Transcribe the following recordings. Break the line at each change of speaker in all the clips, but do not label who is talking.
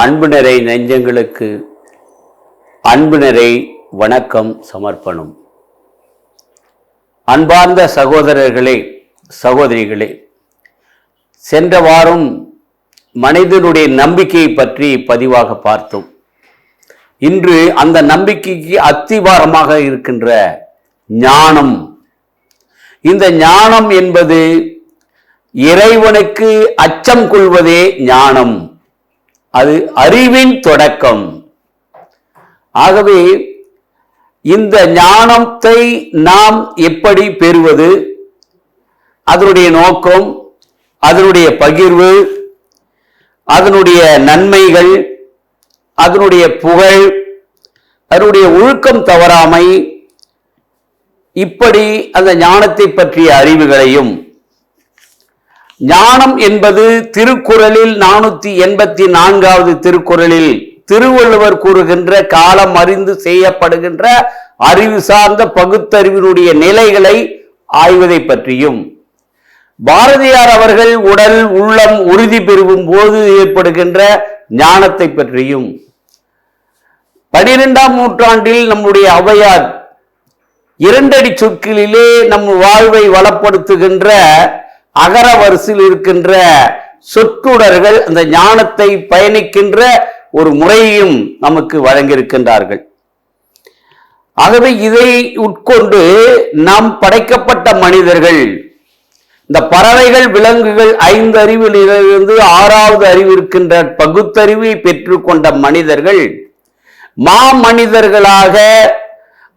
அன்பு நிறை நெஞ்சங்களுக்கு அன்பு நிறை வணக்கம் சமர்ப்பணம். அன்பார்ந்த சகோதரர்களே சகோதரிகளே சென்ற வாரம் மனிதனுடைய நம்பிக்கையை பற்றி பதிவாக பார்த்தோம். இன்று அந்த நம்பிக்கைக்கு அத்திவாரமாக இருக்கின்ற ஞானம். இந்த ஞானம் என்பது இறைவனுக்கு அச்சம் கொள்வதே ஞானம். அது அறிவின் தொடக்கம். ஆகவே இந்த ஞானத்தை நாம் எப்படி பெறுவது? அதனுடைய நோக்கம் அதனுடைய பகிர்வு அதனுடைய நன்மைகள் அதனுடைய புகழ் அதனுடைய ஒழுக்கம் தவறாமை இப்படி அந்த ஞானத்தை பற்றிய அறிவுகளையும் ஞானம் என்பது திருக்குறளில் நானூத்தி எண்பத்தி நான்காவது திருக்குறளில் திருவள்ளுவர் கூறுகின்ற காலம் அறிந்து செய்யப்படுகின்ற அறிவு சார்ந்த பகுத்தறிவினுடைய நிலைகளை ஆய்வதை பற்றியும் பாரதியார் அவர்கள் உடல் உள்ளம் உறுதி பெறும் போது ஏற்படுகின்ற ஞானத்தை பற்றியும் பனிரெண்டாம் நூற்றாண்டில் நம்முடைய ஔவையார் இரண்டடி சொற்களிலே நம் வாழ்வை வளப்படுத்துகின்ற அகர வரிசையில் இருக்கின்ற சொற்றொடர்கள் அந்த ஞானத்தை பயணிக்கின்ற ஒரு முறையையும் நமக்கு வழங்கியிருக்கின்றார்கள். ஆகவே இதை உட்கொண்டு நாம் படைக்கப்பட்ட மனிதர்கள் இந்த பறவைகள் விலங்குகள் ஐந்து அறிவிலிருந்து ஆறாவது அறிவு இருக்கின்ற பகுத்தறிவை பெற்றுக்கொண்ட மனிதர்கள் மா மனிதர்களாக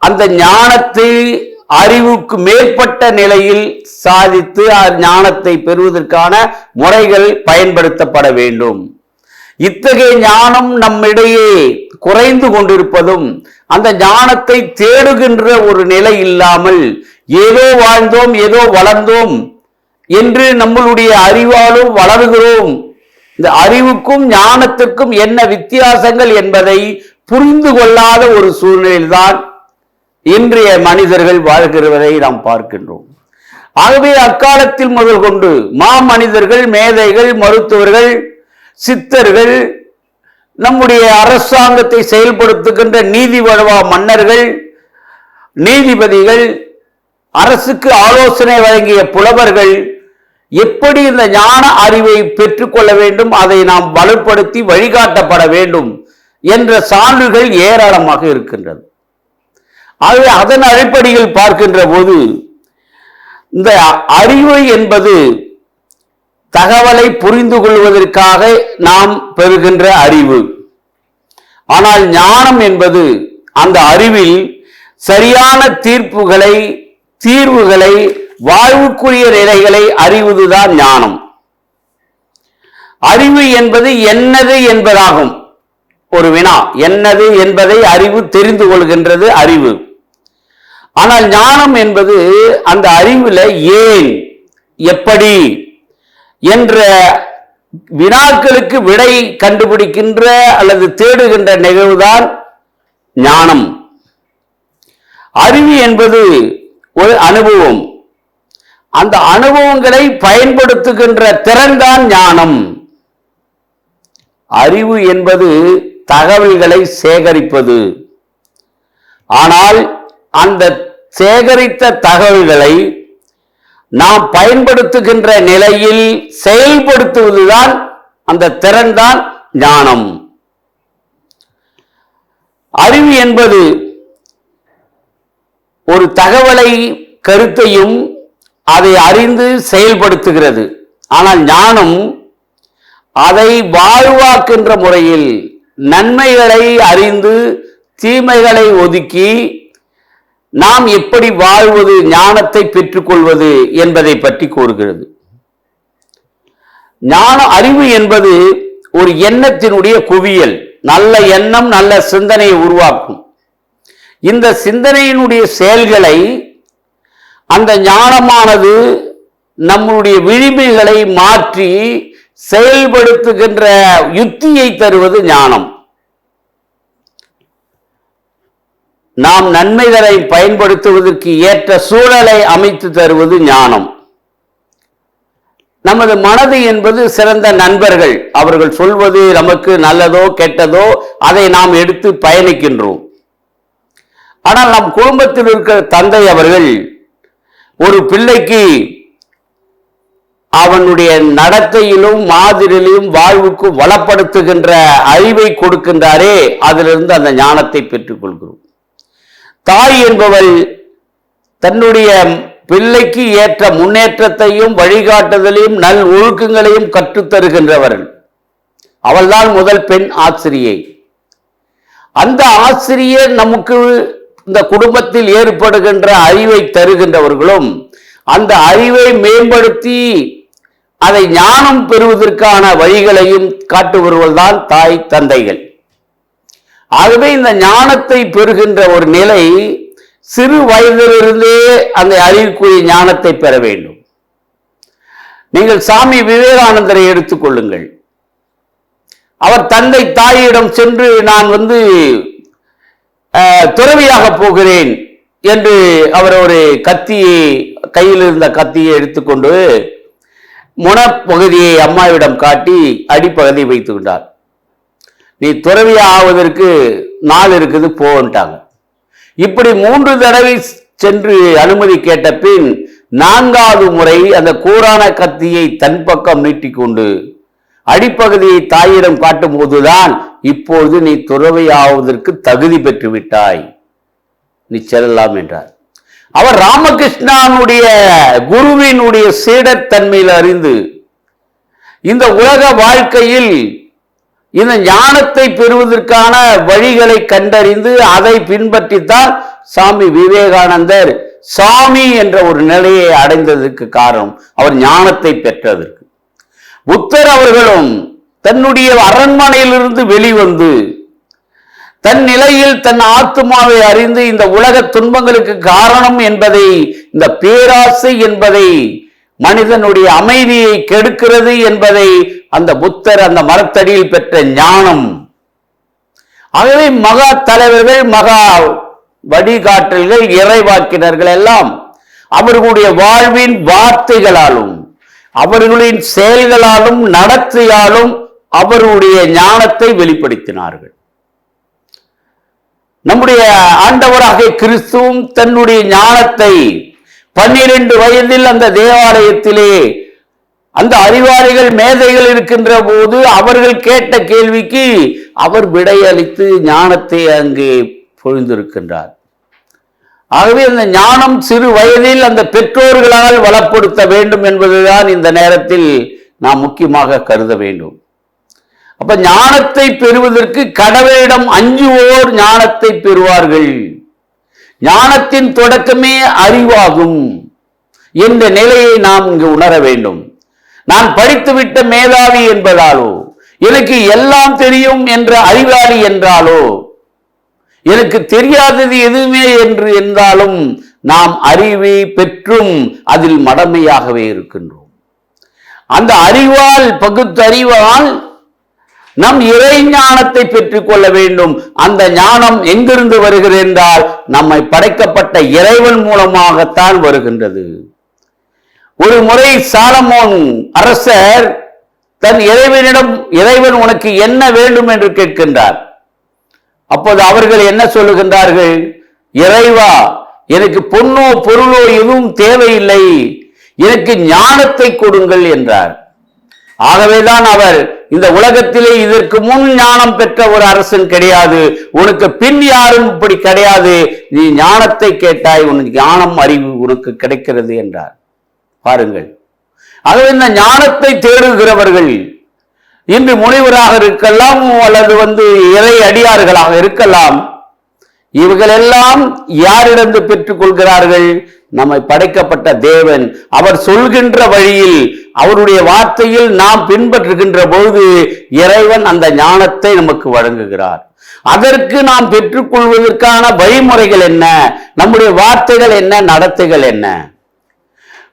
அந்த ஞானத்தை அறிவுக்கு மேற்பட்ட நிலையில் சாதித்து ஞானத்தை பெறுவதற்கான முறைகள் பயன்படுத்தப்பட வேண்டும். இத்தகைய ஞானம் நம்மிடையே குறைந்து கொண்டிருப்பதும் அந்த ஞானத்தை தேடுகின்ற ஒரு நிலை இல்லாமல் ஏதோ வாழ்ந்தோம் ஏதோ வளர்ந்தோம் என்று நம்மளுடைய அறிவாலும் வளர்கிறோம். இந்த அறிவுக்கும் ஞானத்துக்கும் என்ன வித்தியாசங்கள் என்பதை புரிந்து கொள்ளாத ஒரு சூழ்நிலையில்தான் இன்றைய மனிதர்கள் வாழ்கிறவரை நாம் பார்க்கின்றோம். ஆகவே அக்காலத்தில் முதல் கொண்டு மா மனிதர்கள் மேதைகள் மருத்துவர்கள் சித்தர்கள் நம்முடைய அரசாங்கத்தை செயல்படுத்துகின்ற நீதி வழுவா மன்னர்கள் நீதிபதிகள் அரசுக்கு ஆலோசனை வழங்கிய புலவர்கள் எப்படி இந்த ஞான அறிவை பெற்றுக்கொள்ள வேண்டும் அதை நாம் வலுப்படுத்தி வழிகாட்டப்பட வேண்டும் என்ற சான்றுகள் ஏராளமாக இருக்கின்றது. ஆகவே அதன் அடிப்படையில் பார்க்கின்ற போது இந்த அறிவு என்பது தகவலை புரிந்து கொள்வதற்காக நாம் பெறுகின்ற அறிவு. ஆனால் ஞானம் என்பது அந்த அறிவில் சரியான தீர்ப்புகளை தீர்வுகளை வாழ்வுக்குரிய நிலைகளை அறிவதுதான் ஞானம். அறிவு என்பது என்னது என்பதாகும். ஒரு வினா என்னது என்பதை அறிவு தெரிந்து கொள்கின்றது அறிவு. ஆனால் ஞானம் என்பது அந்த அறிவில் ஏன்? எப்படி? என்ற வினாக்களுக்கு விடை கண்டுபிடிக்கின்ற அல்லது தேடுகின்ற நிகழ்வுதான் ஞானம். அறிவு என்பது ஒரு அனுபவம். அந்த அனுபவங்களை பயன்படுத்துகின்ற திறன்தான் ஞானம். அறிவு என்பது தகவல்களை சேகரிப்பது. ஆனால் அந்த சேகரித்த தகவல்களை நாம் பயன்படுத்துகின்ற நிலையில் செயல்படுத்துவதுதான் அந்த திறன்தான் ஞானம். அறிவு என்பது ஒரு தகவலை கருத்தையும் அதை அறிந்து செயல்படுத்துகிறது. ஆனால் ஞானம் அதை வாழ்வாக்கின்ற முறையில் நன்மைகளை அறிந்து தீமைகளை ஒதுக்கி நாம் எப்படி வாழ்வது ஞானத்தை பெற்றுக்கொள்வது என்பதை பற்றி கூறுகிறது. ஞான அறிவு என்பது ஒரு எண்ணத்தினுடைய குவியல். நல்ல எண்ணம் நல்ல சிந்தனையை உருவாக்கும். இந்த சிந்தனையினுடைய செயல்களை அந்த ஞானமானது நம்முடைய விழிமைகளை மாற்றி செயல்படுத்துகின்ற யுத்தியை தருவது ஞானம். நாம் நன்மைகளை பயன்படுத்துவதற்கு ஏற்ற சூழலை அமைத்து தருவது ஞானம். நமது மனது என்பது சிறந்த நண்பர்கள். அவர்கள் சொல்வது நமக்கு நல்லதோ கெட்டதோ அதை நாம் எடுத்து பயணிக்கின்றோம். ஆனால் நம் குடும்பத்தில் இருக்கிற தந்தை அவர்கள் ஒரு பிள்ளைக்கு அவனுடைய நடத்தையிலும் மாதிரியிலும் வாழ்வுக்கு வளப்படுத்துகின்ற அறிவை கொடுக்கின்றாரே அதிலிருந்து அந்த ஞானத்தை பெற்றுக்கொள்கிறோம். தாய் என்பவள் தன்னுடைய பிள்ளைக்கு ஏற்ற முன்னேற்றத்தையும் வழிகாட்டுதலையும் நல் ஒழுக்கங்களையும் கற்றுத் தருகின்றவர்கள். அவள்தான் முதல் பெண் ஆசிரியை. அந்த ஆசிரியர் நமக்கு இந்த குடும்பத்தில் ஏற்படுகின்ற அறிவை தருகின்றவர்களும் அந்த அறிவை மேம்படுத்தி அதை ஞானம் பெறுவதற்கான வழிகளையும் காட்டுபவர்கள்தான் தாய் தந்தைகள். ஆகவே இந்த ஞானத்தை பெறுகின்ற ஒரு நிலை சிறு வயதிலிருந்தே அந்த அறிவுக்குரிய ஞானத்தை பெற வேண்டும். நீங்கள் சாமி விவேகானந்தரை எடுத்துக்கொள்ளுங்கள் அவர் தந்தை தாயிடம் சென்று நான் வந்து துறவியாக போகிறேன் என்று அவர் ஒரு கத்தியை கையில் இருந்த கத்தியை எடுத்துக்கொண்டு முனப்பகுதியை அம்மாவிடம் காட்டி அடிப்பகுதியை வைத்து கொண்டார். நீ துறவி ஆவதற்கு நாள் இருக்குது போன்ட்டாங்க இப்படி மூன்று தடவை சென்று அனுமதி கேட்ட பின் நான்காவது முறை அந்த கூரான கத்தியை தன் பக்கம் நீட்டிக்கொண்டு அடிப்பகுதியை தாயிடம் காட்டும் போதுதான் இப்பொழுது நீ துறவி ஆவதற்கு தகுதி பெற்று விட்டாய். நீ செல்லலாம் என்றார். அவர் ராமகிருஷ்ணனுடைய குருவினுடைய சீடத்தன்மையில் அறிந்து இந்த உலக வாழ்க்கையில் இந்த ஞானத்தை பெறுவதற்கான வழிகளை கண்டறிந்து அதை பின்பற்றித்தான் சாமி விவேகானந்தர். சாமி என்ற ஒரு நிலையை அடைந்ததற்கு காரணம் அவர் ஞானத்தை பெற்றதற்கு. புத்தர் அவர்களும் தன்னுடைய அரண்மனையிலிருந்து வெளிவந்து தன் நிலையில் தன் ஆத்மாவை அறிந்து இந்த உலக துன்பங்களுக்கு காரணம் என்பதை இந்த பேராசை என்பதை மனிதனுடைய அமைதியை கெடுக்கிறது என்பதை அந்த புத்தர் அந்த மரத்தடியில் பெற்ற ஞானம். ஆகவே மகா தலைவர்கள் மகா வழிகாட்டல்கள் இறைவாக்கினர்கள் எல்லாம் அவர்களுடைய வாழ்வின் வார்த்தைகளாலும் அவர்களின் செயல்களாலும் நடத்தையாலும் அவர்களுடைய ஞானத்தை வெளிப்படுத்தினார்கள். நம்முடைய ஆண்டவராக கிறிஸ்துவும் தன்னுடைய ஞானத்தை பன்னிரண்டு வயதில் அந்த தேவாலயத்திலே அந்த அறிவாளிகள் மேதைகள் இருக்கின்ற போது அவர்கள் கேட்ட கேள்விக்கு அவர் விடையளித்து ஞானத்தை அங்கே பொழிந்திருக்கின்றார். ஆகவே அந்த ஞானம் சிறு வயதில் அந்த பெற்றோர்களால் வளப்படுத்த வேண்டும் என்பதுதான் இந்த நேரத்தில் நாம் முக்கியமாக கருத வேண்டும். அப்ப ஞானத்தை பெறுவதற்கு கடவுளிடம் அஞ்சுவோர் ஞானத்தை பெறுவார்கள். ஞானத்தின் தொடக்கமே அறிவாகும் என்ற நிலையை நாம் இங்கு உணர வேண்டும். நான் படித்துவிட்ட மேதாவி என்பதாலோ? எனக்கு எல்லாம் தெரியும் என்ற அறிவாளி என்றாலோ? எனக்கு தெரியாதது எதுவுமே என்று என்றாலும் நாம் அறிவை பெற்றும் அதில் மடமையாகவே இருக்கின்றோம். அந்த அறிவால் பகுத்தறிவால் நம் இறை ஞானத்தை பெற்றுக் கொள்ள வேண்டும். அந்த ஞானம் எங்கிருந்து வருகிறது என்றால் நம்மை படைக்கப்பட்ட இறைவன் மூலமாகத்தான் வருகின்றது. ஒரு முறை சாலமோன் அரசர் தன் இறைவனிடம் இறைவன் உனக்கு என்ன வேண்டும் என்று கேட்கின்றார். அப்போது அவர்கள் என்ன சொல்லுகின்றார்கள்? இறைவா எனக்கு பொன்னோ பொருளோ எதுவும் தேவையில்லை. எனக்கு ஞானத்தை கொடுங்கள் என்றார். ஆகவேதான் அவர் இந்த உலகத்திலே இதற்கு முன் ஞானம் பெற்ற ஒரு அரசன் கிடையாது. உனக்கு பின் யாரும் இப்படி கிடையாது. நீ ஞானத்தை கேட்டாய் உனக்கு ஞானம் அறிவு உனக்கு கிடைக்கிறது என்றார். பாருங்கள். ஆகவே இந்த ஞானத்தை தேடுகிறவர்கள்? இன்று முனிவராக இருக்கலாம் அல்லது வந்து இறை அடியார்களாக இருக்கலாம் இவர்களெல்லாம் யாரிடந்து பெற்றுக் கொள்கிறார்கள்? நம்மை படைக்கப்பட்ட தேவன். அவர் சொல்கின்ற வழியில் அவருடைய வார்த்தையில் நாம் பின்பற்றுகின்ற பொழுது இறைவன் அந்த ஞானத்தை நமக்கு வழங்குகிறார். அதற்கு நாம் பெற்றுக்கொள்வதற்கான வழிமுறைகள் என்ன? நம்முடைய வார்த்தைகள் என்ன? நடத்தைகள் என்ன?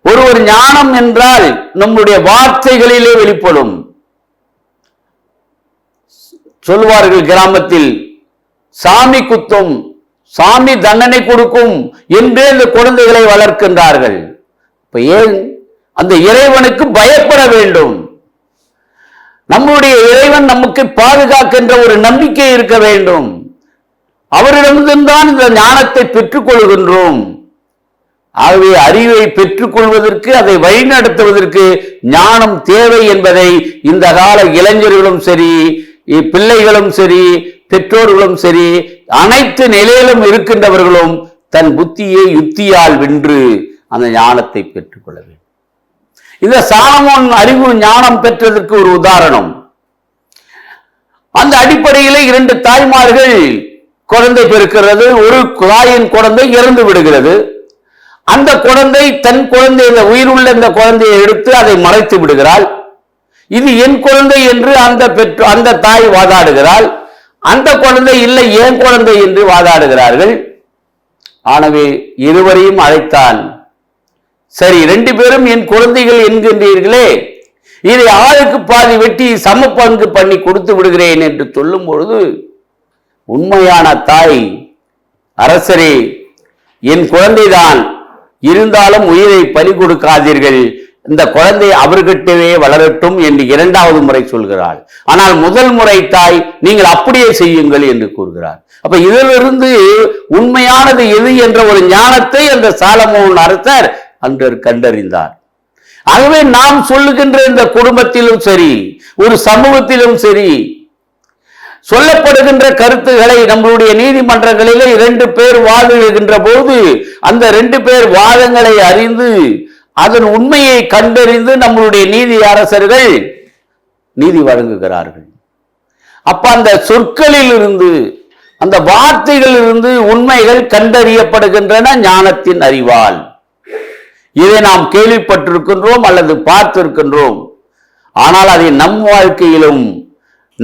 ஒரு ஒரு ஞானம் என்றால் நம்முடைய வார்த்தைகளிலே வெளிப்படும். சொல்வார்கள் கிராமத்தில் சாமி குத்தும் சாமி தண்டனை கொடுக்கும் என்றே இந்த குழந்தைகளை வளர்க்கின்றார்கள். இப்ப ஏன்? அந்த இறைவனுக்கு பயப்பட வேண்டும். நம்முடைய இறைவன் நமக்கு பாதுகாக்கின்ற ஒரு நம்பிக்கை இருக்க வேண்டும். அவரிடம்தான் இந்த ஞானத்தை பெற்றுக் கொள்கின்றோம். ஆகவே அறிவை பெற்றுக்கொள்வதற்கு அதை வழிநடத்துவதற்கு ஞானம் தேவை என்பதை இந்த கால இளைஞர்களும் சரி பிள்ளைகளும் சரி பெற்றோர்களும் சரி அனைத்து நிலையிலும் இருக்கின்றவர்களும் தன் புத்தியை யுத்தியால் வென்று அந்த ஞானத்தை பெற்றுக்கொள்ள வேண்டும். இந்த சாலமோன் அறிவு ஞானம் பெற்றதற்கு ஒரு உதாரணம். அந்த அடிப்படையில் இரண்டு தாய்மார்கள் குழந்தை பெருக்கிறது ஒரு தாயின் குழந்தை இறந்து விடுகிறது. அந்த குழந்தை தன் குழந்தை இந்த உயிருள்ள இந்த குழந்தையை எடுத்து அதை மறைத்து விடுகிறாள். இது என் குழந்தை என்று அந்த பெற்று அந்த தாய் வாதாடுகிறாள். அந்த குழந்தை இல்லை ஏன் குழந்தை என்று வாதாடுகிறார்கள். ஆனவே இருவரையும் அழைத்தான். சரி ரெண்டு பேரும் என் குழந்தைகள் என்கின்றீர்களே. இதை ஆளுக்கு பாதி வெட்டி சம பங்கு பண்ணி கொடுத்து விடுகிறேன் என்று சொல்லும் பொழுது உண்மையான தாய் அரசரே என் குழந்தைதான். இருந்தாலும் உயிரை பலி கொடுக்காதீர்கள். இந்த குழந்தை அவர்கிட்டவே வளரட்டும் என்று இரண்டாவது முறை சொல்கிறாள். ஆனால் முதல் முறை தாய் நீங்கள் அப்படியே செய்யுங்கள் என்று கூறுகிறார். அப்ப இதிலிருந்து உண்மையானது எது என்ற ஒரு ஞானத்தை அந்த சாலமோன் அரசர் அன்று கண்டறிந்தார். ஆகவே நாம் சொல்லுகின்ற இந்த குடும்பத்திலும் சரி ஒரு சமூகத்திலும் சரி சொல்லப்படுகின்ற கருத்துக்களை நம்மளுடைய நீதிமன்றங்களிலே இரண்டு பேர் வாதிடுகின்ற போது அந்த ரெண்டு பேர் வாதங்களை அறிந்து அதன் உண்மையை கண்டறிந்து நம்மளுடைய நீதி அரசர்கள் நீதி வழங்குகிறார்கள். அப்ப அந்த சொற்களில் இருந்து அந்த வார்த்தைகளிலிருந்து உண்மைகள் கண்டறியப்படுகின்றன ஞானத்தின் அறிவால். இதை நாம் கேள்விப்பட்டிருக்கின்றோம் அல்லது பார்த்திருக்கின்றோம். ஆனால் அதை நம் வாழ்க்கையிலும்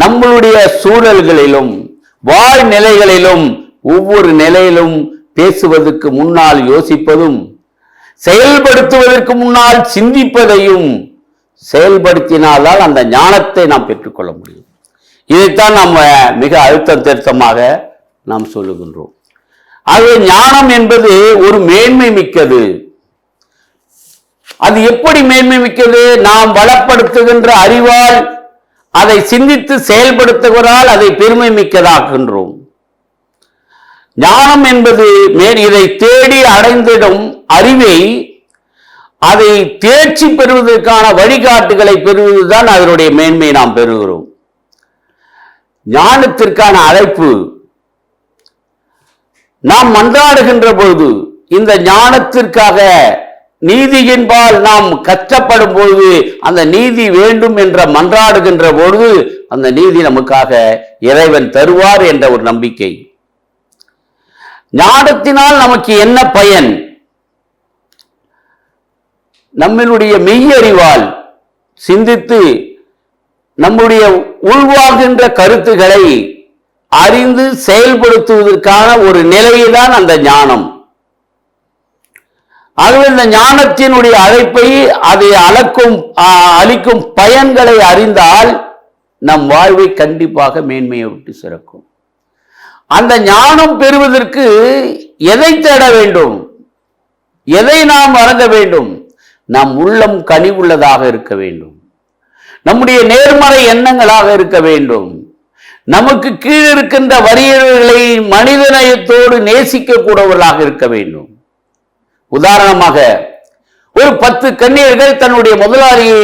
நம்மளுடைய சூழல்களிலும் வாழ்நிலைகளிலும் ஒவ்வொரு நிலையிலும் பேசுவதற்கு முன்னால் யோசிப்பதும் செயல்படுத்துவதற்கு முன்னால் சிந்திப்பதையும் செயல்படுத்தினால்தான் அந்த ஞானத்தை நாம் பெற்றுக்கொள்ள முடியும். இதைத்தான் நம்ம மிக அழுத்தம் திருத்தமாக நாம் சொல்லுகின்றோம். ஆகவே ஞானம் என்பது ஒரு மேன்மை மிக்கது. அது எப்படி மேன்மை மிக்கது? நாம் வளப்படுத்துகின்ற அறிவால் அதை சிந்தித்து செயல்படுத்துவதால் அதை பெருமை மிக்கதாக்குகின்றோம். ஞானம் என்பது மேல் இதை தேடி அடைந்திடும் அறிவை அதை தேர்ச்சி பெறுவதற்கான வழிகாட்டுகளை பெறுவதுதான் அதனுடைய மேன்மை நாம் பெறுகிறோம். ஞானத்திற்கான அழைப்பு. நாம் மன்றாடுகின்ற பொழுது இந்த ஞானத்திற்காக நீதியின்பால் நாம் கஷ்டப்படும் பொழுது அந்த நீதி வேண்டும் என்ற மன்றாடுகின்ற பொழுது அந்த நீதி நமக்காக இறைவன் தருவார் என்ற ஒரு நம்பிக்கை. ஞானத்தினால் நமக்கு என்ன பயன்? நம்மளுடைய மெய்யறிவால் சிந்தித்து நம்முடைய உள்வாகின்ற கருத்துக்களை அறிந்து செயல்படுத்துவதற்கான ஒரு நிலையைதான் அந்த ஞானம். ஆகவே இந்த ஞானத்தினுடைய அழைப்பை அதை அளக்கும் அளிக்கும் பயன்களை அறிந்தால் நம் வாழ்வை கண்டிப்பாக மேன்மையை விட்டு சிறக்கும். அந்த ஞானம் பெறுவதற்கு எதை தேட வேண்டும்? எதை நாம் வழங்க வேண்டும்? நம் உள்ளம் கனிவுள்ளதாக இருக்க வேண்டும். நம்முடைய நேர்மறை எண்ணங்களாக இருக்க வேண்டும். நமக்கு கீழ் இருக்கின்ற வரியர்களை மனிதநயத்தோடு நேசிக்க கூடவர்களாக இருக்க வேண்டும். உதாரணமாக ஒரு பத்து கன்னியர்கள் தன்னுடைய முதலாளியை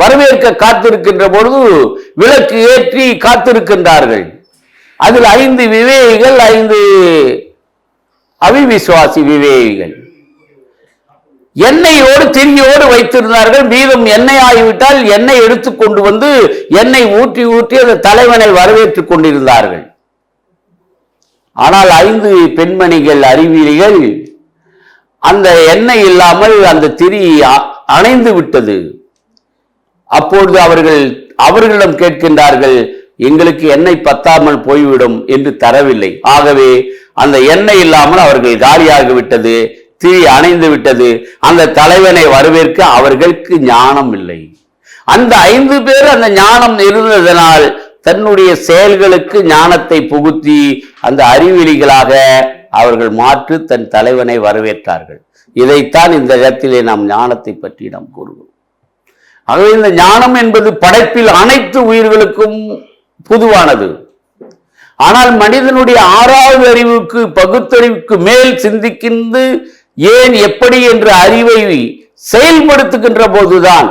வரவேற்க காத்திருக்கின்ற பொழுது விளக்கு ஏற்றி காத்திருக்கின்றார்கள். அதில் ஐந்து விவேகிகள் ஐந்து அவிவிசுவாசி விவேகிகள். எண்ணெயோடு திரியோடு வைத்திருந்தார்கள். மீதம் எண்ணெய் ஆகிவிட்டால் எண்ணெய் எடுத்து கொண்டு வந்து எண்ணெய் ஊற்றி ஊற்றி அந்த தலைவனை வரவேற்றுக் கொண்டிருந்தார்கள். ஆனால் ஐந்து பெண்மணிகள் அறிவியலிகள் அந்த எண்ணெய் இல்லாமல் அந்த திரி அணைந்து விட்டது. அப்பொழுது அவர்கள் அவர்களிடம் கேட்கின்றார்கள் எங்களுக்கு எண்ணெய் பத்தாமல் போய்விடும் என்று தரவில்லை. ஆகவே அந்த எண்ணெய் இல்லாமல் அவர்கள் காலியாகி விட்டது திரி அணைந்து விட்டது. அந்த தலைவனை வரவேற்க அவர்களுக்கு ஞானம் இல்லை. அந்த ஐந்து பேர் அந்த ஞானம் இருந்ததனால் தன்னுடைய செயல்களுக்கு ஞானத்தை புகுத்தி அந்த அறிவிலிகளாக அவர்கள் மாற்று தன் தலைவனை வரவேற்றார்கள். இதைத்தான் இந்த இடத்திலே நாம் ஞானத்தை பற்றி நாம் கூறுகிறோம். ஆகவே இந்த ஞானம் என்பது படைப்பில் அனைத்து உயிர்களுக்கும் பொதுவானது. ஆனால் மனிதனுடைய ஆறாவது அறிவுக்கு பகுத்தறிவுக்கு மேல் சிந்திக்கின்றது ஏன் எப்படி என்ற அறிவை செயல்படுத்துகின்ற போதுதான்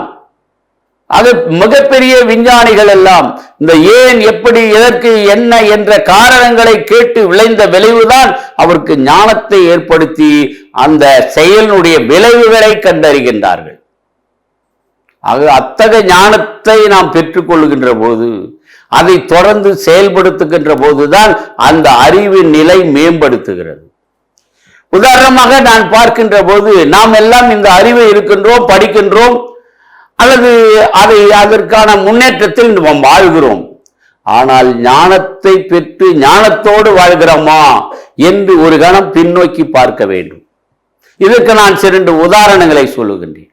அது மிகப்பெரிய விஞ்ஞானிகள் எல்லாம். இந்த ஏன் எப்படி எதற்கு என்ன என்ற காரணங்களை கேட்டு விளைந்த விளைவுதான் அவருக்கு ஞானத்தை ஏற்படுத்தி அந்த செயலினுடைய விளைவுகளை கண்டறிகின்றார்கள். ஆக அத்தகைய ஞானத்தை நாம் பெற்றுக்கொள்கின்ற போது அதை தொடர்ந்து செயல்படுத்துகின்ற போதுதான் அந்த அறிவின் நிலை மேம்படுத்துகிறது. உதாரணமாக நான் பார்க்கின்ற போது நாம் எல்லாம் இந்த அறிவை இருக்கின்றோம் படிக்கின்றோம் அல்லது அதை அதற்கான முன்னேற்றத்தில் நாம் வாழ்கிறோம். ஆனால் ஞானத்தை பெற்று ஞானத்தோடு வாழ்கிறோமா என்று ஒரு கணம் பின்னோக்கி பார்க்க வேண்டும். இதற்கு நான் சிறண்டு உதாரணங்களை சொல்லுகின்றேன்.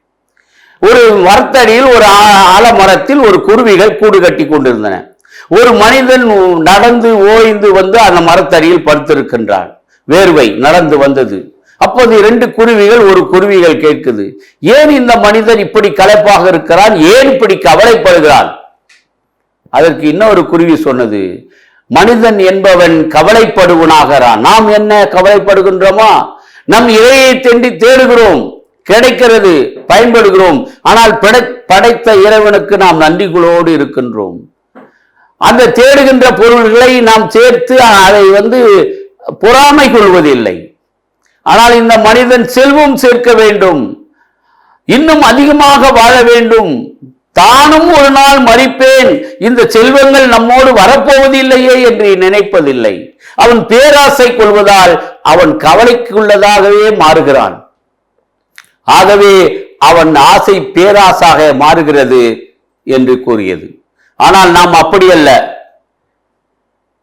ஒரு மரத்தடியில் ஒரு ஆ- ஆலமரத்தில் ஒரு குருவிகள் கூடு கட்டி கொண்டிருந்தன. ஒரு மனிதன் நடந்து ஓய்ந்து வந்து அந்த மரத்தடியில் படுத்திருக்கின்றான். வேர்வை நடந்து வந்தது. அப்போது இரண்டு குருவிகள் ஒரு குருவிகள் கேட்குது. ஏன் இந்த மனிதன் இப்படி கலைப்பாக இருக்கிறான்? ஏன் இப்படி கவலைப்படுகிறான்? அதற்கு இன்னொரு குருவி சொன்னது மனிதன் என்பவன் கவலைப்படுவனாகிறான். நாம் என்ன கவலைப்படுகின்றோமா? நம் இறையை தேண்டி தேடுகிறோம் கிடைக்கிறது பயன்படுகிறோம். ஆனால் படை- படைத்த இறைவனுக்கு நாம் நன்றிகளோடு இருக்கின்றோம். அந்த தேடுகின்ற பொருள்களை நாம் சேர்த்து அதை வந்து பொறாமை கொள்வதில்லை. ஆனால் இந்த மனிதன் செல்வம் சேர்க்க வேண்டும். இன்னும் அதிகமாக வாழ வேண்டும். தானும் ஒரு நாள் மறிப்பேன். இந்த செல்வங்கள் நம்மோடு வரப்போவதில்லையே என்று நினைப்பதில்லை. அவன் பேராசை கொள்வதால் அவன் கவலைக்குள்ளதாகவே மாறுகிறான். ஆகவே அவன் ஆசை பேராசாக மாறுகிறது என்று கூறியது. ஆனால் நாம் அப்படியல்ல.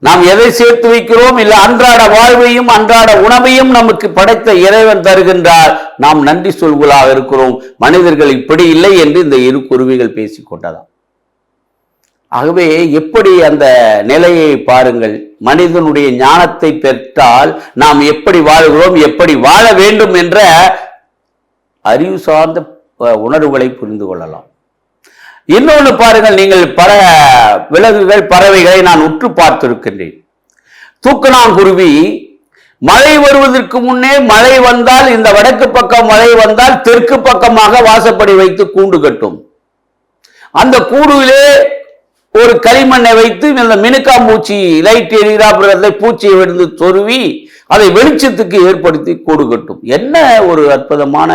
நாம் எதை சேர்த்து வைக்கிறோம்? இல்லை அன்றாட வாழ்வையும் அன்றாட உணவையும் நமக்கு படைத்த இறைவன் தருகின்றார். நாம் நன்றி சொல்களாக இருக்கிறோம். மனிதர்கள் இப்படி இல்லை என்று இந்த இரு குருவிகள் பேசிக்கொண்டதாம் ஆகவே எப்படி அந்த நிலையை பாருங்கள். மனிதனுடைய ஞானத்தை பெற்றால் நாம் எப்படி வாழ்கிறோம் எப்படி வாழ வேண்டும் என்ற அறிவு சார்ந்த உணர்வுகளை புரிந்து கொள்ளலாம். இன்னொன்று பாருங்கள் நீங்கள் பல விலங்குகள் பறவைகளை நான் உற்று பார்த்திருக்கின்றேன். தூக்கணாங்குருவி மழை வருவதற்கு முன்னே மழை வந்தால் இந்த வடக்கு பக்கம் மழை வந்தால் தெற்கு பக்கமாக வாசப்படி வைத்து கூண்டு கட்டும். அந்த கூடுவிலே ஒரு களிமண்ணை வைத்து இந்த மினுக்காம்பூச்சி லைட் எரிகிறாப்புறத்தை பூச்சியை விழுந்து சொருவி அதை வெளிச்சத்துக்கு ஏற்படுத்தி கூடு கட்டும். என்ன ஒரு அற்புதமான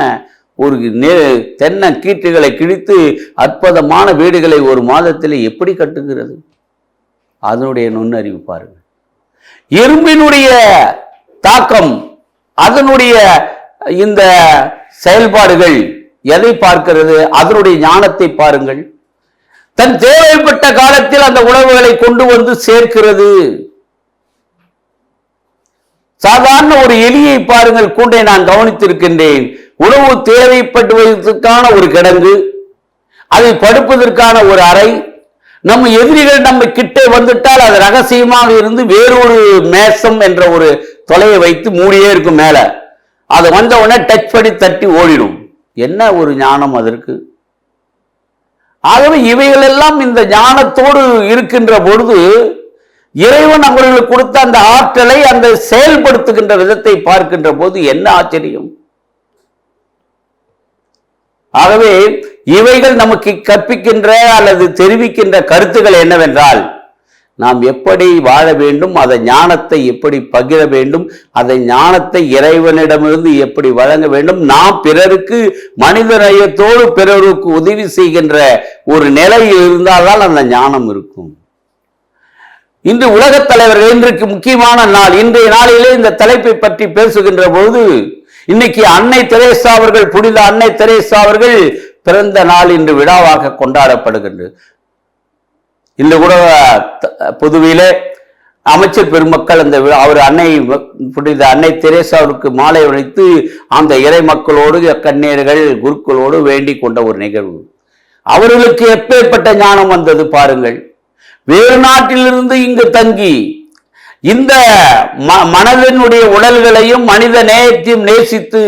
ஒரு நே- தென்னை கீற்றுகளை கிழித்து அற்புதமான வீடுகளை ஒரு மாதத்தில் எப்படி கட்டுகிறது? அதனுடைய நுண்ணறிவு பாருங்கள். இரும்பினுடைய தாக்கம் அதனுடைய இந்த செயல்பாடுகள் எதை பார்க்கிறது? அதனுடைய ஞானத்தை பாருங்கள். தன் தேவைப்பட்ட காலத்தில் அந்த உணவுகளை கொண்டு வந்து சேர்க்கிறது. சாதாரண ஒரு எலியை பாருங்கள் கூண்டை நான் கவனித்திருக்கின்றேன். உணவு தேவைப்படுவதற்கான ஒரு கிடங்கு அதை படுப்பதற்கான ஒரு அறை நம்ம எதிரிகள் நம்ம கிட்டே வந்துட்டால் அது ரகசியமாக இருந்து வேறொரு மேசம் என்ற ஒரு தொலையை வைத்து மூடியே இருக்கும் மேல. அது வந்த உடனே டச் பண்ணி தட்டி ஓடிடும். என்ன ஒரு ஞானம் அதற்கு? ஆகவே இவைகள் எல்லாம் இந்த ஞானத்தோடு இருக்கின்ற பொழுது இறைவன் அவர்களுக்கு கொடுத்த அந்த ஆற்றலை அந்த செயல்படுத்துகின்ற விதத்தை பார்க்கின்ற போது என்ன ஆச்சரியம்? ஆகவே இவைகள் நமக்கு கற்பிக்கின்ற அல்லது தெரிவிக்கின்ற கருத்துக்கள் என்னவென்றால் நாம் எப்படி வாழ வேண்டும் அதை ஞானத்தை எப்படி பகிர வேண்டும் அதை ஞானத்தை இறைவனிடமிருந்து எப்படி வழங்க வேண்டும் நாம் பிறருக்கு மனித நேயத்தோடு பிறருக்கு உதவி செய்கின்ற ஒரு நிலையில் இருந்தால்தான் அந்த ஞானம் இருக்கும். இன்று உலகத் தலைவர்கள் இன்றைக்கு முக்கியமான நாள். இன்றைய நாளிலே இந்த தலைப்பை பற்றி பேசுகின்ற போது இன்னைக்கு அன்னை தெரேசா அவர்கள் புனித அன்னை தெரேசா அவர்கள் பிறந்த நாள் இன்று விழாவாக கொண்டாடப்படுகின்றது இன்று கூட த- பொதுவிலே அமைச்சர் பெருமக்கள் அந்த அவர் அன்னை புனித அன்னை தெரேசாவுக்கு மாலை உழைத்து அந்த இறை மக்களோடு கண்ணீர்கள் குருக்களோடு வேண்டிக் கொண்ட ஒரு நிகழ்வு. அவர்களுக்கு எப்பேற்பட்ட ஞானம் வந்தது பாருங்கள். வேறு நாட்டிலிருந்து இங்கு தங்கி இந்த ம- மனதினுடைய உடல்களையும் மனித நேயத்தையும் நேசித்து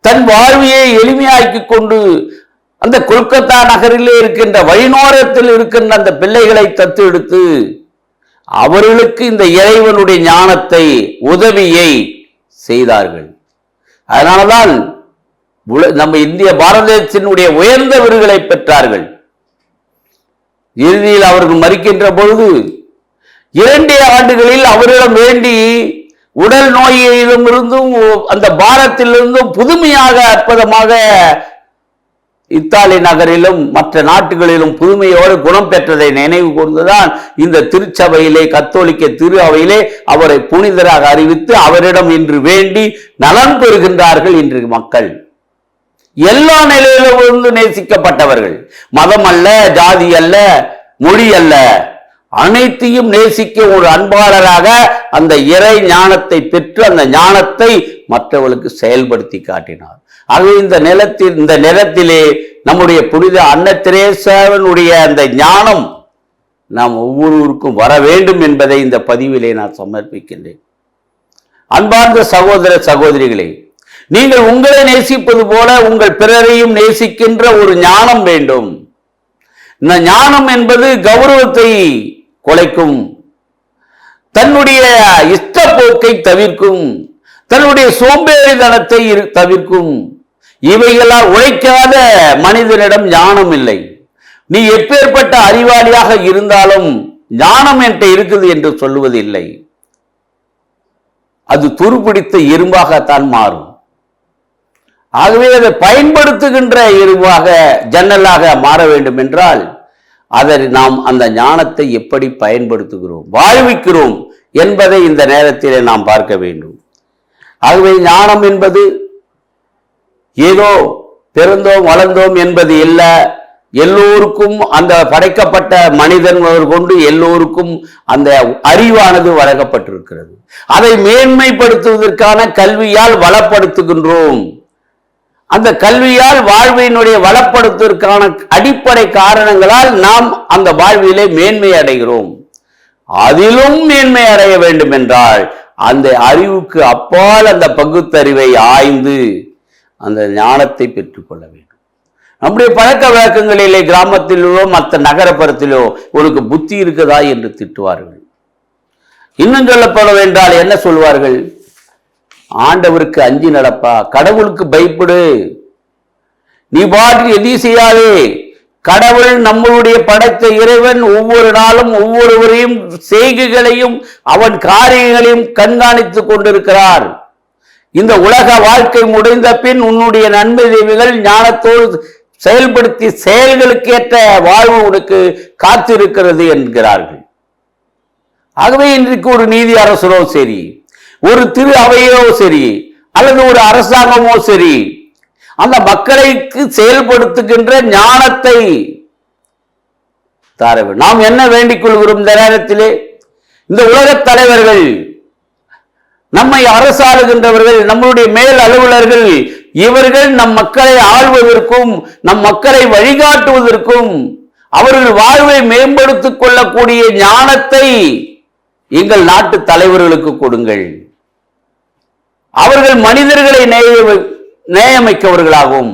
தன் வாழ்வியை எளிமையாக்கிக் கொண்டு அந்த கொல்கத்தா நகரிலே இருக்கின்ற வழிநோரத்தில் இருக்கின்ற அந்த பிள்ளைகளை தத்தெடுத்து அவர்களுக்கு இந்த இறைவனுடைய ஞானத்தை உதவியை செய்தார்கள். அதனாலதான் நம்ம இந்திய பாரதத்தினுடைய உயர்ந்த விருதுகளை பெற்றார்கள். இறுதியில் அவர்கள் மறிக்கின்ற பொழுது இரண்டே ஆண்டுகளில் அவரிடம் வேண்டி உடல் நோயிலும் இருந்தும் அந்த பாரத்திலிருந்தும் புதுமையாக அற்புதமாக இத்தாலி நகரிலும் மற்ற நாட்டுகளிலும் புதுமையோடு குணம் பெற்றதை நினைவு கூர்ந்துதான் இந்த திருச்சபையிலே கத்தோலிக்க திரு அவையிலே அவரை புனிதராக அறிவித்து அவரிடம் இன்று வேண்டி நலன் பெறுகின்றார்கள் இன்று மக்கள். எல்லா நிலையிலும் இருந்து நேசிக்கப்பட்டவர்கள். மதம் அல்ல ஜாதி அல்ல மொழி அல்ல. அனைத்தையும் நேசிக்க ஒரு அன்பாளராக அந்த இறை ஞானத்தை பெற்று அந்த ஞானத்தை மற்றவர்களுக்கு செயல்படுத்தி காட்டினார். ஆகவே இந்த நிலத்தில் இந்த நிலத்திலே நம்முடைய புனித அன்ன திரேசவனுடைய அந்த ஞானம் நாம் ஒவ்வொருவருக்கும் வர வேண்டும் என்பதை இந்த பதிவிலே நான் சமர்ப்பிக்கின்றேன். அன்பார்ந்த சகோதர சகோதரிகளே நீங்கள் உங்களை நேசிப்பது போல உங்கள் பிறரையும் நேசிக்கின்ற ஒரு ஞானம் வேண்டும். இந்த ஞானம் என்பது கௌரவத்தை குலைக்கும் தன்னுடைய இஷ்டப்போக்கை தவிர்க்கும் தன்னுடைய சோம்பேறித்தனத்தை தவிர்க்கும். இவைகளால் உழைக்காத மனிதனிடம் ஞானம் இல்லை. நீ எப்பேற்பட்ட அறிவாளியாக இருந்தாலும் ஞானம் என்கிட்ட இருக்குது என்று சொல்லுவது இல்லை அது துருப்பிடித்த இரும்பாகத்தான் மாறும். ஆகவே அதை பயன்படுத்துகின்ற எறும்பாக ஜன்னலாக மாற வேண்டும் என்றால் அதை நாம் அந்த ஞானத்தை எப்படி பயன்படுத்துகிறோம் வாழ்விக்கிறோம் என்பதை இந்த நேரத்திலே நாம் பார்க்க வேண்டும். ஆகவே ஞானம் என்பது ஏதோ பிறந்தோம் வளர்ந்தோம் என்பது இல்லை. எல்லோருக்கும் அந்த படைக்கப்பட்ட மனிதன் கொண்டு எல்லோருக்கும் அந்த அறிவானது வழங்கப்பட்டிருக்கிறது. அதை மேன்மைப்படுத்துவதற்கான கல்வியால் வளப்படுத்துகின்றோம். அந்த கல்வியால் வாழ்வினுடைய வளப்படுத்துவதற்கான அடிப்படை காரணங்களால் நாம் அந்த வாழ்விலே மேன்மை அடைகிறோம். அதிலும் மேன்மை அடைய வேண்டும் என்றால் அந்த அறிவுக்கு அப்பால் அந்த பகுத்தறிவை ஆய்ந்து அந்த ஞானத்தை பெற்றுக்கொள்ள வேண்டும். நம்முடைய பழக்க வழக்கங்களிலே கிராமத்திலோ மற்ற நகரப்புறத்திலோ உனக்கு புத்தி இருக்குதா என்று திட்டுவார்கள். இன்னும் சொல்லப்பட வேண்டால் என்ன சொல்வார்கள்? ஆண்டவருக்கு அஞ்சி நடப்பா. கடவுளுக்கு பயப்படு. நீ பாட்டு எதையும் செய்யாதே. கடவுள் நம்மளுடைய படைத்த இறைவன் ஒவ்வொரு நாளும் ஒவ்வொருவரையும் செய்கைகளையும் அவன் காரியங்களையும் கண்காணித்துக் கொண்டிருக்கிறார். இந்த உலக வாழ்க்கை முடிந்த பின் உன்னுடைய நன்மை தேவைகள் ஞானத்தோடு செயல்படுத்தி செயல்களுக்கேற்ற வாழ்வு உனக்கு காத்திருக்கிறது என்கிறார்கள். ஆகவே இன்றைக்கு ஒரு நீதி அரசரோ சரி ஒரு திரு அவையோ சரி அல்லது ஒரு அரசாங்கமோ சரி அந்த மக்களுக்கு செயல்படுத்துகின்ற ஞானத்தை தர நாம் என்ன வேண்டிக் கொள்கிறோம் இந்த நேரத்திலே? இந்த உலகத் தலைவர்கள் நம்மை அரசாளுகின்றவர்கள் நம்மளுடைய மேல் அலுவலர்கள் இவர்கள் நம் மக்களை ஆள்வதற்கும் நம் மக்களை வழிகாட்டுவதற்கும் அவர்கள் வாழ்வை மேம்படுத்திக் கொள்ளக்கூடிய ஞானத்தை எங்கள் நாட்டு தலைவர்களுக்கு கொடுங்கள். அவர்கள் மனிதர்களை நேய நேயமைக்கவர்களாகவும்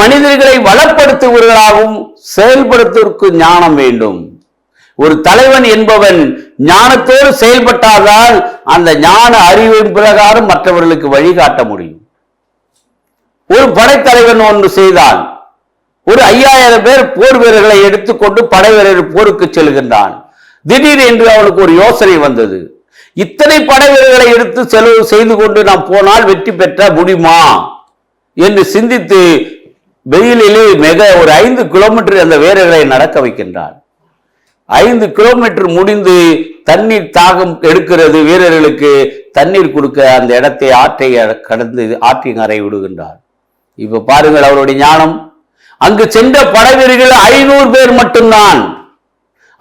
மனிதர்களை வளப்படுத்துபவர்களாகவும் செயல்படுத்துவதற்கு ஞானம் வேண்டும். ஒரு தலைவன் என்பவன் ஞானத்தோடு செயல்பட்டாதால் அந்த ஞான அறிவின் பிரகாரம் மற்றவர்களுக்கு வழிகாட்ட முடியும். ஒரு படைத்தலைவன் ஒன்று செய்தான் ஒரு ஐயாயிரம் பேர் போர் வீரர்களை எடுத்துக்கொண்டு படை வீரர் போருக்கு செல்கின்றான். திடீர் என்று அவனுக்கு ஒரு யோசனை வந்தது. இத்தனை படைவீரர்களை எடுத்து செலவு செய்து கொண்டு நாம் போனால் வெற்றி பெற்ற முடியுமா? என்று சிந்தித்து வெயிலிலே மிக ஒரு ஐந்து கிலோமீட்டர் அந்த வீரர்களை நடக்க வைக்கின்றார். ஐந்து கிலோமீட்டர் முடிந்து தண்ணீர் தாகம் எடுக்கிறது வீரர்களுக்கு தண்ணீர் கொடுக்க அந்த இடத்தை ஆற்றை கடந்து ஆற்றின் அறை விடுகின்றார். இப்ப பாருங்கள் அவருடைய ஞானம். அங்கு சென்ற படைவீரர்கள் ஐநூறு பேர் மட்டும்தான்.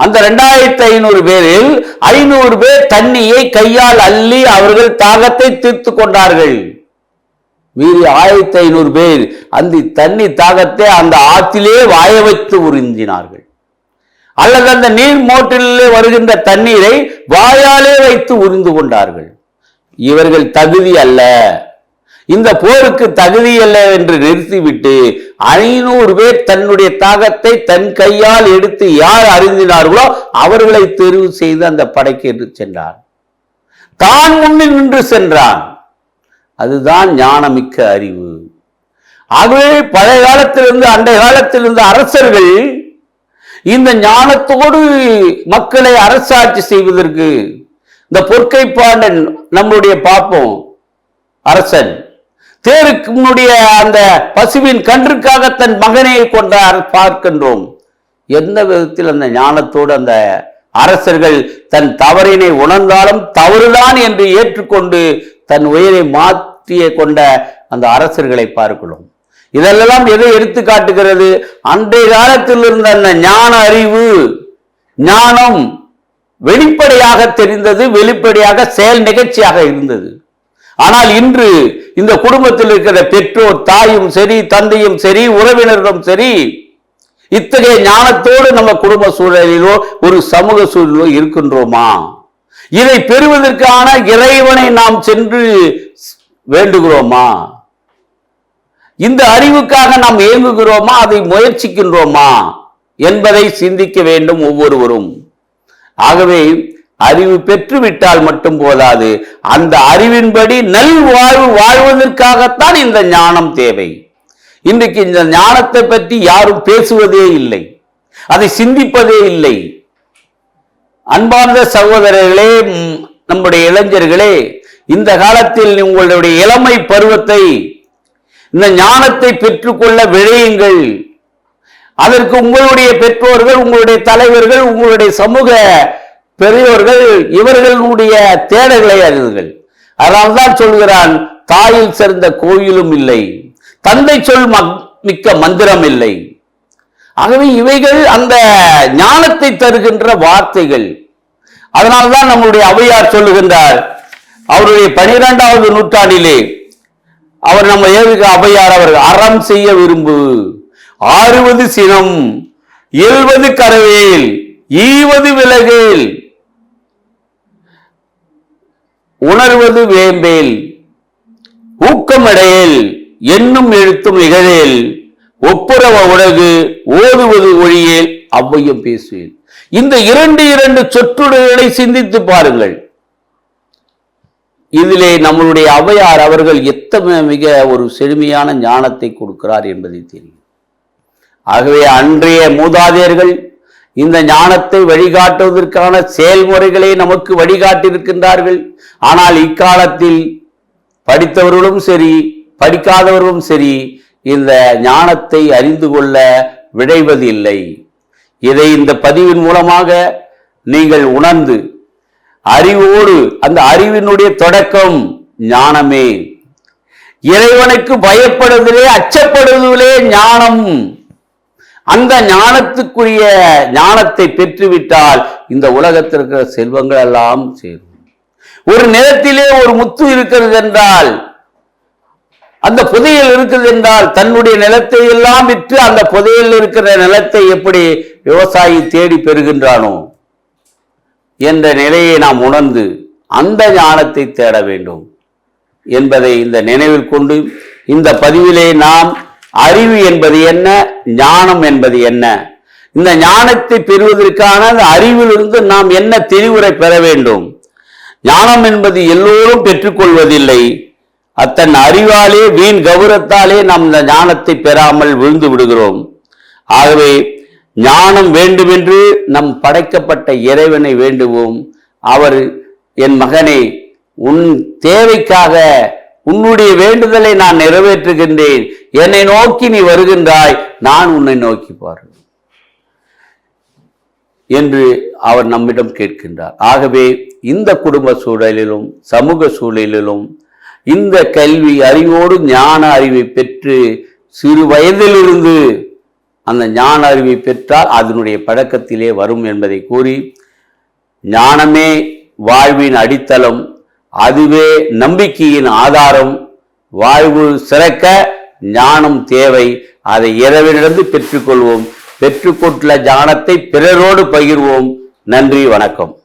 அந்த ரெண்டாயிரத்தி ஐநூறு பேரில் ஐநூறு பேர் தண்ணியை கையால் அள்ளி அவர்கள் தாகத்தை தீர்த்து கொண்டார்கள். மீறி ஆயிரத்தி ஐநூறு பேர் அந்த தண்ணி தாகத்தை அந்த ஆற்றிலே வாய வைத்து உறிஞ்சினார்கள். அல்லது அந்த நீர் மோட்டிலே வருகின்ற தண்ணீரை வாயாலே வைத்து உறிந்து கொண்டார்கள். இவர்கள் தகுதி அல்ல. இந்த போருக்கு தகுதியல்ல என்று நிறுத்திவிட்டு ஐநூறு பேர் தன்னுடைய தாகத்தை தன் கையால் எடுத்து யார் அறிந்தினார்களோ அவர்களை தெரிவு செய்து அந்த படைக்கு என்று சென்றான் தான் முன்னில் நின்று சென்றான். அதுதான் ஞானமிக்க அறிவு. ஆகவே பழைய காலத்திலிருந்து அண்டைய காலத்திலிருந்து அரசர்கள் இந்த ஞானத்தோடு மக்களை அரசாட்சி செய்வதற்கு இந்த பொற்கை பாண்டன் நம்முடைய பார்ப்போம் அரசன். தேருக்கு முன்னுடைய அந்த பசுவின் கன்றுக்காக தன் மகனை கொண்டார் பார்க்கின்றோம். எந்த விதத்தில் அந்த ஞானத்தோடு அந்த அரசர்கள் தன் தவறினை உணர்ந்தாலும் தவறுதான் என்று ஏற்றுக்கொண்டு தன் உயிரை மாற்றிய கொண்ட அந்த அரசர்களை பார்க்கிறோம். இதெல்லாம் எதை எடுத்து காட்டுகிறது? அன்றைய காலத்தில் இருந்த அந்த ஞான அறிவு ஞானம் வெளிப்படையாக தெரிந்தது வெளிப்படையாக செயல் நிகழ்ச்சியாக இருந்தது. ஆனால் இன்று இந்த குடும்பத்தில் இருக்கிற பெற்றோர் தாயும் சரி தந்தையும் சரி உறவினரும் சரி இத்தகைய ஞானத்தோடு நம்ம குடும்ப சூழலிலோ ஒரு சமூக சூழலிலோ இருக்கின்றோமா? இதை பெறுவதற்கான இறைவனை நாம் சென்று வேண்டுகிறோமா? இந்த அறிவுக்காக நாம் இயங்குகிறோமா அதை முயற்சிக்கின்றோமா? என்பதை சிந்திக்க வேண்டும் ஒவ்வொருவரும். ஆகவே அறிவு பெற்றுவிட்டால் மட்டும் போதாது. அந்த அறிவின்படி நல்வாழ்வு வாழ்வதற்காகத்தான் இந்த ஞானம் தேவை. இன்றைக்கு இந்த ஞானத்தை பற்றி யாரும் பேசுவதே இல்லை. அதை சிந்திப்பதே இல்லை. அன்பார்ந்த சகோதரர்களே நம்முடைய இளைஞர்களே இந்த காலத்தில் உங்களுடைய இளமை பருவத்தை இந்த ஞானத்தை பெற்றுக்கொள்ள விழையுங்கள். அதற்கு உங்களுடைய பெற்றோர்கள் உங்களுடைய தலைவர்கள் உங்களுடைய சமூக பெரியோர்கள் இவர்களுடைய தேடல்களை அறிவுகள் அதனால்தான் சொல்கிறான் தாயில் சிறந்த கோயிலும் இல்லை. தந்தை சொல் மக்- மிக்க மந்திரம் இல்லை. ஆகவே இவைகள் அந்த ஞானத்தை தருகின்ற வார்த்தைகள். அதனால்தான் நம்முடைய அவையார் சொல்லுகின்றார் அவருடைய பனிரெண்டாவது நூற்றாண்டிலே அவர் நம்ம ஏவுக அவையார் அவர் அறம் செய்ய விரும்பு. ஆறுவது சினம் எழுவது கரவேல் ஈவது விலகேல். உணர்வது வேம்பேல் ஊக்கமடையல் என்னும் எழுத்தும் நிகழேல் ஒப்புரவ உலகு ஓதுவது ஒழியேல் அவ்வையும் பேசுவேன். இந்த இரண்டு இரண்டு சொற்றொடர்களை சிந்தித்து பாருங்கள். இதிலே நம்மளுடைய ஔவையார் அவர்கள் எத்தனை மிக ஒரு செழுமையான ஞானத்தை கொடுக்கிறார் என்பதை தெரியும். ஆகவே அன்றைய மூதாதையர்கள் இந்த ஞானத்தை வழிகாட்டுவதற்கான செயல்முறைகளை நமக்கு வழிகாட்டியிருக்கின்றார்கள். ஆனால் இக்காலத்தில் படித்தவர்களும் சரி படிக்காதவர்களும் சரி இந்த ஞானத்தை அறிந்து கொள்ள விழைவதில்லை. இதை இந்த பதிவின் மூலமாக நீங்கள் உணர்ந்து அறிவோடு அந்த அறிவினுடைய தொடக்கம் ஞானமே. இறைவனுக்கு பயப்படுவதிலே அச்சப்படுவதிலே ஞானம். அந்த ஞானத்துக்குரிய ஞானத்தை பெற்றுவிட்டால் இந்த உலகத்தில் இருக்கிற செல்வங்கள் எல்லாம் சேரும். ஒரு நிலத்திலே ஒரு முத்து இருக்கிறது என்றால் அந்த புதையல் இருக்கிறது என்றால் தன்னுடைய நிலத்தை எல்லாம் விற்று அந்த புதையல் இருக்கிற நிலத்தை எப்படி விவசாயி தேடி பெறுகின்றானோ என்ற நிலையை நாம் உணர்ந்து அந்த ஞானத்தை தேட வேண்டும் என்பதை இந்த நினைவில் கொண்டு இந்த பதிவிலே நாம் அறிவு என்பது என்ன? ஞானம் என்பது என்ன? இந்த ஞானத்தை பெறுவதற்கான அந்த அறிவிலிருந்து நாம் என்ன தெளிவுரை பெற வேண்டும்? ஞானம் என்பது எல்லோரும் பெற்றுக்கொள்வதில்லை. அத்தன் அறிவாலே வீண் கௌரவத்தாலே நாம் இந்த ஞானத்தை பெறாமல் விழுந்து விடுகிறோம். ஆகவே ஞானம் வேண்டுமென்று நம் படைக்கப்பட்ட இறைவனை வேண்டுவோம். அவர் என் மகனே உன் தேவைக்காக உன்னுடைய வேண்டுதலை நான் நிறைவேற்றுகின்றேன். என்னை நோக்கி நீ வருகின்றாய். நான் உன்னை நோக்கி பாரு என்று அவர் நம்மிடம் கேட்கின்றார். ஆகவே இந்த குடும்ப சூழலிலும் சமூக சூழலிலும் இந்த கல்வி அறிவோடு ஞான அறிவை பெற்று சிறு வயதிலிருந்து அந்த ஞான அறிவை பெற்றால் அதனுடைய பழக்கத்திலே வரும் என்பதை கூறி ஞானமே வாழ்வின் அடித்தளம் அதுவே நம்பிக்கையின் ஆதாரம். வாழ்வு சிறக்க ஞானம் தேவை. அதை இறைவனிடந்து பெற்றுக்கொள்வோம். பெற்றுக்கொண்டுள்ள ஞானத்தை பிறரோடு பகிர்வோம். நன்றி வணக்கம்.